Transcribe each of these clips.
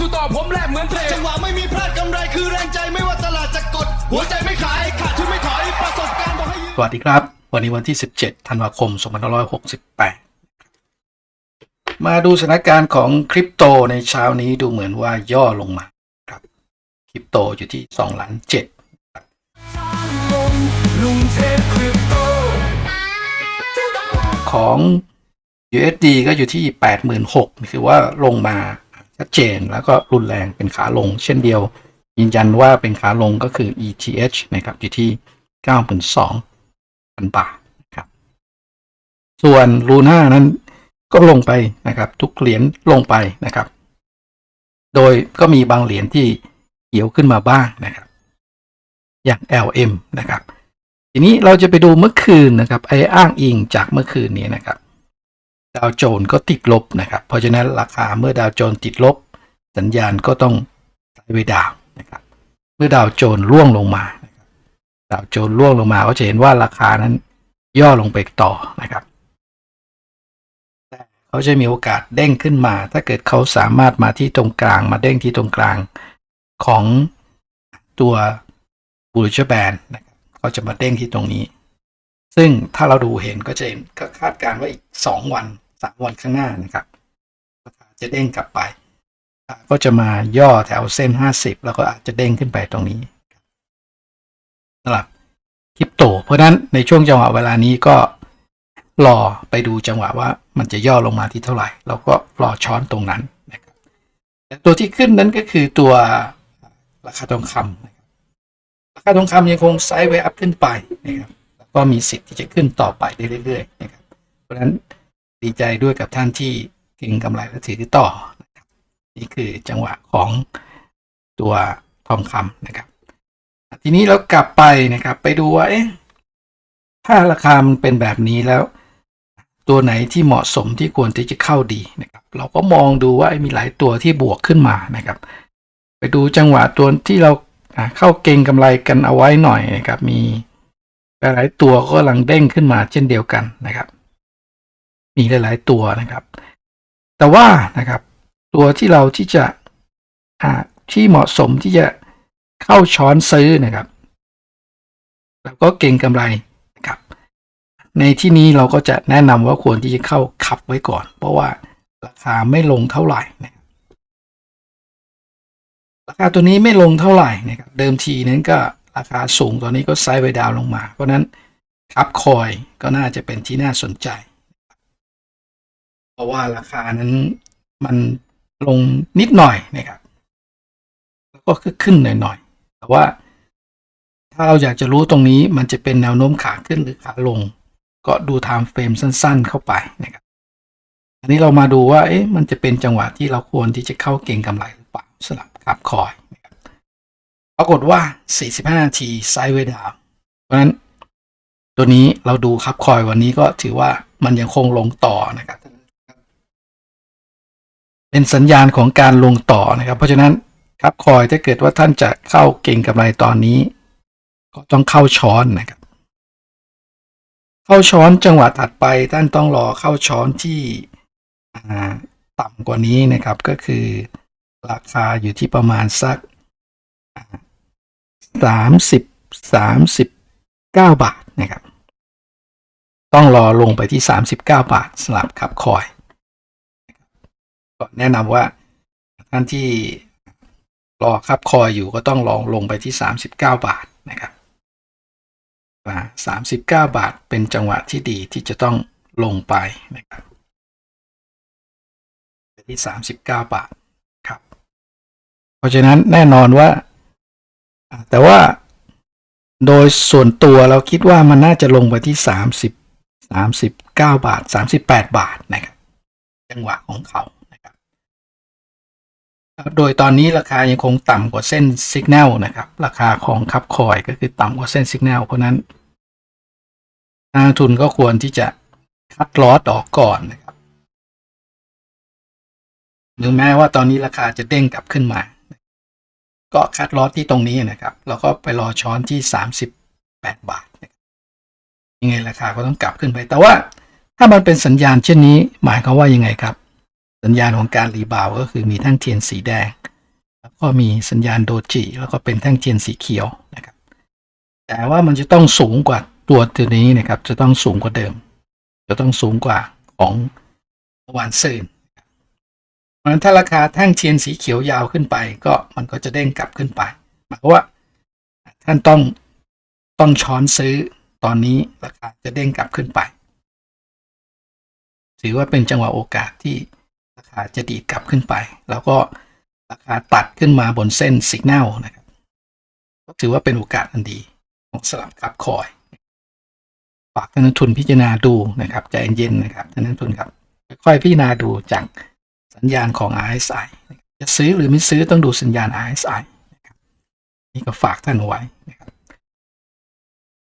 สู้ต่อผมแลกเหมือนเทรดจังหวะไม่มีพลาดกำไรคือแรงใจไม่ว่าตลาดจะกด หัวใจไม่ขายขาดทุนไม่ถอยประสบการณ์บอกให้ยืนสวัสดีครับ วันนี้วันที่ 17 ธันวาคม 2568 มาดูสถานการณ์ของคริปโตในเช้านี้ดูเหมือนว่าย่อลงมาครับคริปโตอยู่ที่2ล้าน7ลุงเทพคริปโตของ USD ก็อยู่ที่ 86,000 คือว่าลงมา ชัดเจนแล้วก็รุนแรงเป็นขาลง เช่นเดียว ยืนยันว่าเป็นขาลงก็คือ ETH นะครับอยู่ที่ 92,000 บาทนะครับ ส่วน Luna นั้นก็ลงไปนะครับ ทุกเหรียญลงไปนะครับ โดยก็มีบางเหรียญที่เขียวขึ้นมาบ้างนะครับ อย่าง LM นะครับ ทีนี้เราจะไปดูเมื่อคืนนะครับไอ้อ้างอิงจากเมื่อคืนนี้นะครับ ดาวโจนก็ติดลบนะครับ เพราะฉะนั้นราคาเมื่อดาวโจนติดลบ สัญญาณก็ต้องไซด์เวดาวนะครับ เมื่อดาวโจนร่วงลงมาดาวโจนร่วงลงมาก็จะเห็นว่าราคานั้นย่อลงไปต่อนะครับ แต่เขาจะมีโอกาสเด้งขึ้นมา ถ้าเกิดเขาสามารถมาที่ตรงกลาง มาเด้งที่ตรงกลางของตัวบูชแบนนะครับเขาจะมาเด้งที่ตรงนี้ ซึ่งถ้าเราดูเห็นก็จะเห็นก็คาดการณ์ว่าอีกสองวันสามวันข้างหน้านะครับราคาจะเด้งกลับไป ก็จะมาย่อแถวเส้น 50 แล้วก็อาจจะเด้งขึ้นไปตรงนี้สำหรับคริปโต เพราะนั้นในช่วงจังหวะเวลานี้ก็รอไปดูจังหวะว่ามันจะย่อลงมาที่เท่าไหร่ แล้วก็รอช้อนตรงนั้นนะครับแต่ตัวที่ขึ้นนั้นก็คือตัวราคาทองคำนะครับราคาทองคำยังคงไซด์เวย์อัพขึ้นไปนะครับ ก็มีสิทธิ์ที่จะขึ้นต่อไปได้เรื่อยๆนะครับ เพราะฉะนั้นดีใจด้วยกับท่านที่เก็งกำไรและถือต่อนี่คือจังหวะของตัวทองคำนะครับ ทีนี้เรากลับไปนะครับ ไปดูว่าเอ๊ะถ้าราคามันเป็นแบบนี้แล้ว ตัวไหนที่เหมาะสมที่ควรที่จะเข้าดีนะครับ เราก็มองดูว่ามีหลายตัวที่บวกขึ้นมานะครับ ไปดูจังหวะตัวที่เราเข้าเก็งกำไรกันเอาไว้หน่อยนะครับ มี หลายๆตัวก็กำลังเด้งขึ้นมาเช่นเดียวกันนะครับ มีหลายๆตัวนะครับ แต่ว่านะครับตัวที่เราที่จะอ่าที่เหมาะสมที่จะเข้าช้อนซื้อนะครับแล้วก็เก่งกำไรนะครับ ในที่นี้เราก็จะแนะนำว่าควรที่จะเข้าขับไว้ก่อน เพราะว่าราคาไม่ลงเท่าไหร่นะราคาตัวนี้ไม่ลงเท่าไหร่นะครับ เดิมทีนั้นก็ ราคาสูงตอนนี้ก็ไซด์ไวดาวลงมา เพราะนั้นคับคอยก็น่าจะเป็นที่น่าสนใจ เพราะว่าราคานั้นมันลงนิดหน่อยนะครับแล้วก็ขึ้นหน่อยๆแต่ว่าถ้าเราอยากจะรู้ตรงนี้มันจะเป็นแนวโน้มขาขึ้นหรือขาลง ก็ดูไทม์เฟรมสั้น ๆ เข้าไปนะครับอันนี้เรามาดูว่าเอ๊ะมันจะเป็นจังหวะที่เราควรที่จะเข้าเก็งกำไรหรือเปล่าสลับขับคอย ปรากฏว่า 45 นาทีไซด์เวดาวเพราะฉะนั้นตัวนี้เราดูครับคอยวันนี้ก็ถือว่ามันยังคงลงต่อนะครับ เป็นสัญญาณของการลงต่อนะครับ เพราะฉะนั้นครับคอยถ้าเกิดว่าท่านจะเข้าเก่งกำไรตอนนี้ ก็ต้องเข้าช้อนนะครับ เข้าช้อนจังหวะถัดไปท่านต้องรอเข้าช้อนที่ต่ำกว่านี้นะครับ ก็คือราคาอยู่ที่ประมาณสัก สามสิบสามสิบเก้าบาทนะครับ ต้องรอลงไปที่สามสิบเก้าบาทสลับขับคอยก็แนะนำว่าท่านที่รอคับคอยอยู่ก็ต้องลองลงไปที่ 39 บาทนะครับสามสิบเก้าบาทเป็นจังหวะที่ดีที่จะต้องลงไปนะครับที่ 39 บาทครับ เพราะฉะนั้นแน่นอนว่า แต่ว่าโดยส่วนตัวเราคิดว่ามันน่าจะลงไปที่ 30 39 บาท 38 บาทนะครับ จังหวะของเขานะครับ โดยตอนนี้ราคายังคงต่ำกว่าเส้นสัญญาณนะครับ ราคาของคับคอยก็คือต่ำกว่าเส้นสัญญาณเพราะนั้นนักลงทุนก็ควรที่จะคัดลอสออกก่อนนะครับหรือแม้ว่าตอนนี้ราคาจะเด้งกลับขึ้นมา ก็คัดลอสที่ตรงนี้นะครับแล้วก็ไปรอช้อนที่ 38 บาทยังไงราคาก็ต้องกลับขึ้นไป แต่ว่าถ้ามันเป็นสัญญาณเช่นนี้ หมายความว่ายังไงครับ สัญญาณของการรีบาวก็คือมีทั้งเทียนสีแดง แล้วก็มีสัญญาณโดจิแล้วก็เป็นแท่งเทียนสีเขียวนะครับ แต่ว่ามันจะต้องสูงกว่าตัวตัวนี้นะครับ จะต้องสูงกว่าเดิม จะต้องสูงกว่าของวานซืน เพราะฉะนั้นถ้าราคาแท่งเทียนสีเขียวยาวขึ้นไป ก็มันก็จะเด้งกลับขึ้นไปหมายความว่าท่านต้องต้องช้อนซื้อตอนนี้ราคาจะเด้งกลับขึ้นไปถือว่าเป็นจังหวะโอกาสที่ราคาจะดีดกลับขึ้นไป แล้วก็ราคาตัดขึ้นมาบนเส้นสัญญาณนะครับ ก็ถือว่าเป็นโอกาสอันดีของสลับครับคอยฝากท่านนักทุนพิจารณาดูนะครับใจเย็นๆนะครับท่านนักทุนครับค่อยๆพิจารณาดูจาก สัญญาณของ RSI จะซื้อหรือไม่ซื้อต้องดูสัญญาณ RSI นี่ก็ฝากท่านไว้นะครับ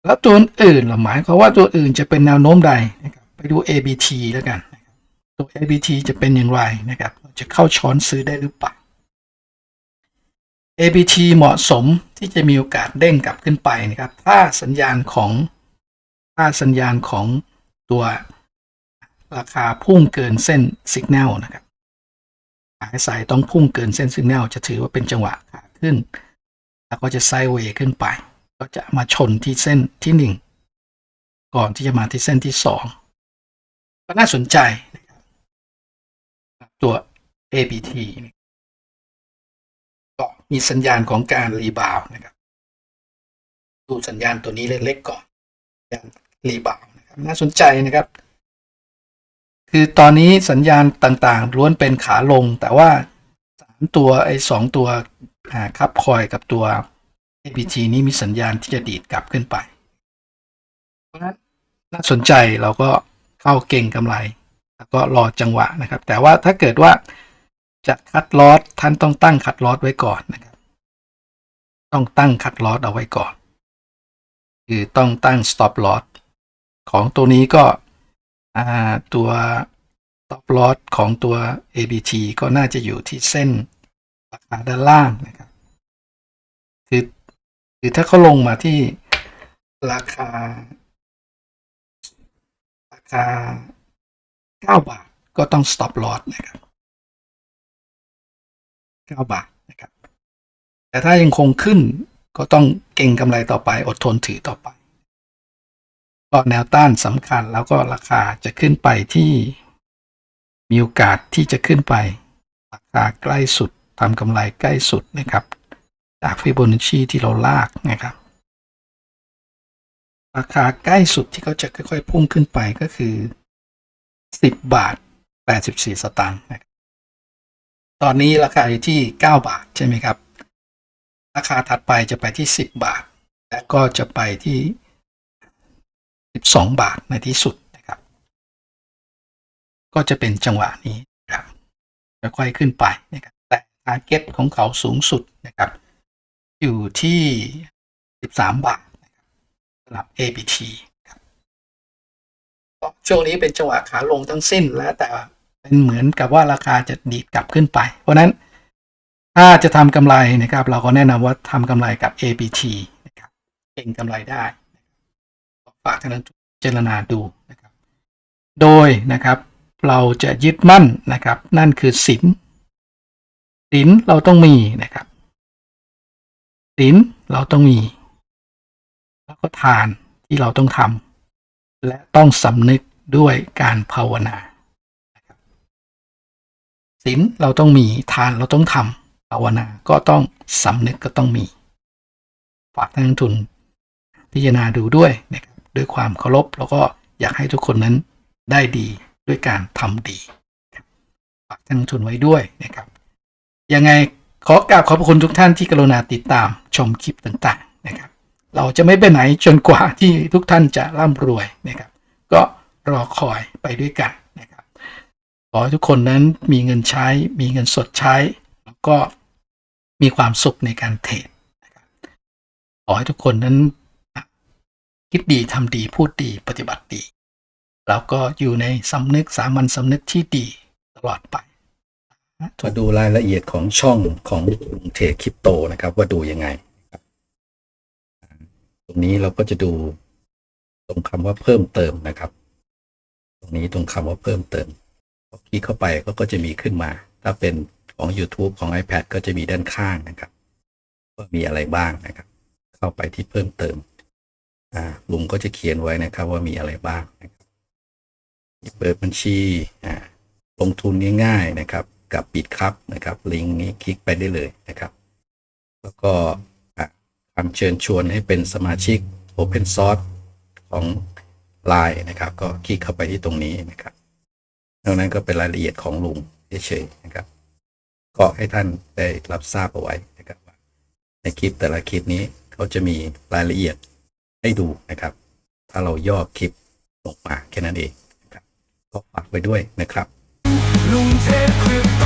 แล้วตัวอื่นเราหมายความว่าตัวอื่นจะเป็นแนวโน้มใดนะครับไปดู ABT แล้วกัน ตัว ABT จะเป็นอย่างไรนะครับ จะเข้าช้อนซื้อได้หรือเปล่า ABT เหมาะสมที่จะมีโอกาสเด้งกลับขึ้นไปนะครับ ถ้าสัญญาณของถ้าสัญญาณของตัวราคาพุ่งเกินเส้นสัญญาณนะครับ ขาสายต้องพุ่งเกินเส้นสัญญาณจะถือว่าเป็นจังหวะขาขึ้น แล้วก็จะไซด์เวย์ขึ้นไป ก็จะมาชนที่เส้นที่หนึ่งก่อนที่จะมาที่เส้นที่สองก็น่าสนใจนะครับตัว ABT ก็มีสัญญาณของการรีบาวนะครับ ดูสัญญาณตัวนี้เล็กๆก่อนสัญญาณรีบาวนะครับน่าสนใจนะครับ คือตอนนี้สัญญาณต่างๆ ล้วนเป็นขาลง แต่ว่าสามตัวไอ้สองตัวอ่าคับคอยกับตัว APT นี้มีสัญญาณที่จะดีดกลับขึ้นไป เพราะฉะนั้นน่าสนใจเราก็เข้าเก่งกำไร แล้วก็รอจังหวะนะครับ แต่ว่าถ้าเกิดว่าจะคัดลอสท่านต้องตั้งคัดลอสไว้ก่อนนะครับ ต้องตั้งคัดลอสเอาไว้ก่อน คือต้องตั้ง stop loss ของตัวนี้ก็ ตัว stop loss ของตัว ABT ก็น่าจะอยู่ที่เส้นราคาด้านล่างนะครับคือคือถ้าเขาลงมาที่ราคา ราคา 9 บาทก็ต้อง stop loss นะครับ 9 บาทนะครับ แต่ถ้ายังคงขึ้นก็ต้องเก่งกำไรต่อไปอดทนถือต่อไป ก็แนวต้านสำคัญแล้วก็ราคาจะขึ้นไปที่มีโอกาสที่จะขึ้นไป ราคาใกล้สุดทำกำไรใกล้สุดนะครับ จากฟิโบนัชชีที่เราลากนะครับ ราคาใกล้สุดที่เขาจะค่อยๆ พุ่งขึ้นไปก็คือ 10 บาท 84 สตางค์นะครับตอนนี้ราคาอยู่ที่ 9 บาทใช่ไหมครับ ราคาถัดไปจะไปที่ 10 บาท และก็จะไปที่ 12 บาทในที่สุดนะครับ ก็จะเป็นจังหวะนี้นะครับค่อยๆขึ้นไปนะครับแต่ทาร์เก็ตของเขาสูงสุดนะครับ อยู่ที่ 13 บาทนะครับสำหรับ ABT ครับช่วงนี้เป็นจังหวะขาลงทั้งสิ้นแล้วแต่เป็นเหมือนกับว่าราคาจะดีดกลับขึ้นไป เพราะนั้นถ้าจะทำกำไรนะครับ เราก็แนะนำว่าทำกำไรกับ ABT นะครับเก่งกำไรได้ากท่านนั้นเจรณาดูนะครับ โดยนะครับเราจะยึดมั่นนะครับ นั่นคือสินสินเราต้องมีนะครับศีลเราต้องมี แล้วก็ทานที่เราต้องทำและต้องสำนึกด้วยการภาวนาศีลเราต้องมีทานเราต้องทำภาวนาก็ต้องสำนึกก็ต้องมี ฝากท่านทุนพิจารณาดูด้วยนะครับ ด้วยความเคารพแล้วก็อยากให้ทุกคนนั้นได้ดีด้วยการทำดีฝากท่านนักทุนไว้ด้วยนะครับยังไงขอกราบขอบพระคุณทุกท่านที่กรุณาติดตามชมคลิปต่างๆนะครับ เราจะไม่ไปไหนจนกว่าที่ทุกท่านจะร่ำรวยนะครับ ก็รอคอยไปด้วยกันนะครับขอให้ทุกคนนั้นมีเงินใช้ มีเงินสดใช้ แล้วก็มีความสุขในการเทรดขอให้ทุกคนนั้น คิดดีทำดีพูดดีปฏิบัติดี แล้วก็อยู่ในสำนึกสามัญสำนึกที่ดีตลอดไปมาดูรายละเอียดของช่องของลุงเทรดคริปโตนะครับ ว่าดูยังไง ตรงนี้เราก็จะดูตรงคำว่าเพิ่มเติมนะครับ ตรงนี้ตรงคำว่าเพิ่มเติมพอคลิกเข้าไปก็ก็จะมีขึ้นมา ถ้าเป็นของ YouTube ของ iPad ก็จะมีด้านข้างนะครับว่ามีอะไรบ้างนะครับ เข้าไปที่เพิ่มเติม ลุงก็จะเขียนไว้นะครับว่ามีอะไรบ้างนะครับเปิดบัญชีลงทุนง่ายๆนะครับ กับปิดครับนะครับ ลิงก์นี้คลิกไปได้เลยนะครับ แล้วก็คำเชิญชวนให้เป็นสมาชิก Open Source ของ Line นะครับ ก็คลิกเข้าไปที่ตรงนี้นะครับนอกนั้นก็เป็นรายละเอียดของลุงเฉยๆนะครับ ก็ให้ท่านได้รับทราบเอาไว้นะครับในคลิปแต่ละคลิปนี้เขาจะมีรายละเอียด ให้ดูนะครับ ถ้าเราย่อคลิปลงมาแค่นั้นเองนะครับก็ฝากไว้ด้วยนะครับลุงเทพคริปโต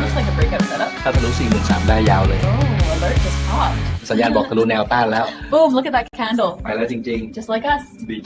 Looks like a breakup setup. ถ้าทะลุสี่หมื่นสามได้ยาวเลย Oh, alert just popped. สัญญาณบอกทะลุแนวต้านแล้ว Boom, look at that candle. ไปแล้วจริง Just like us. ๆ ดีใจ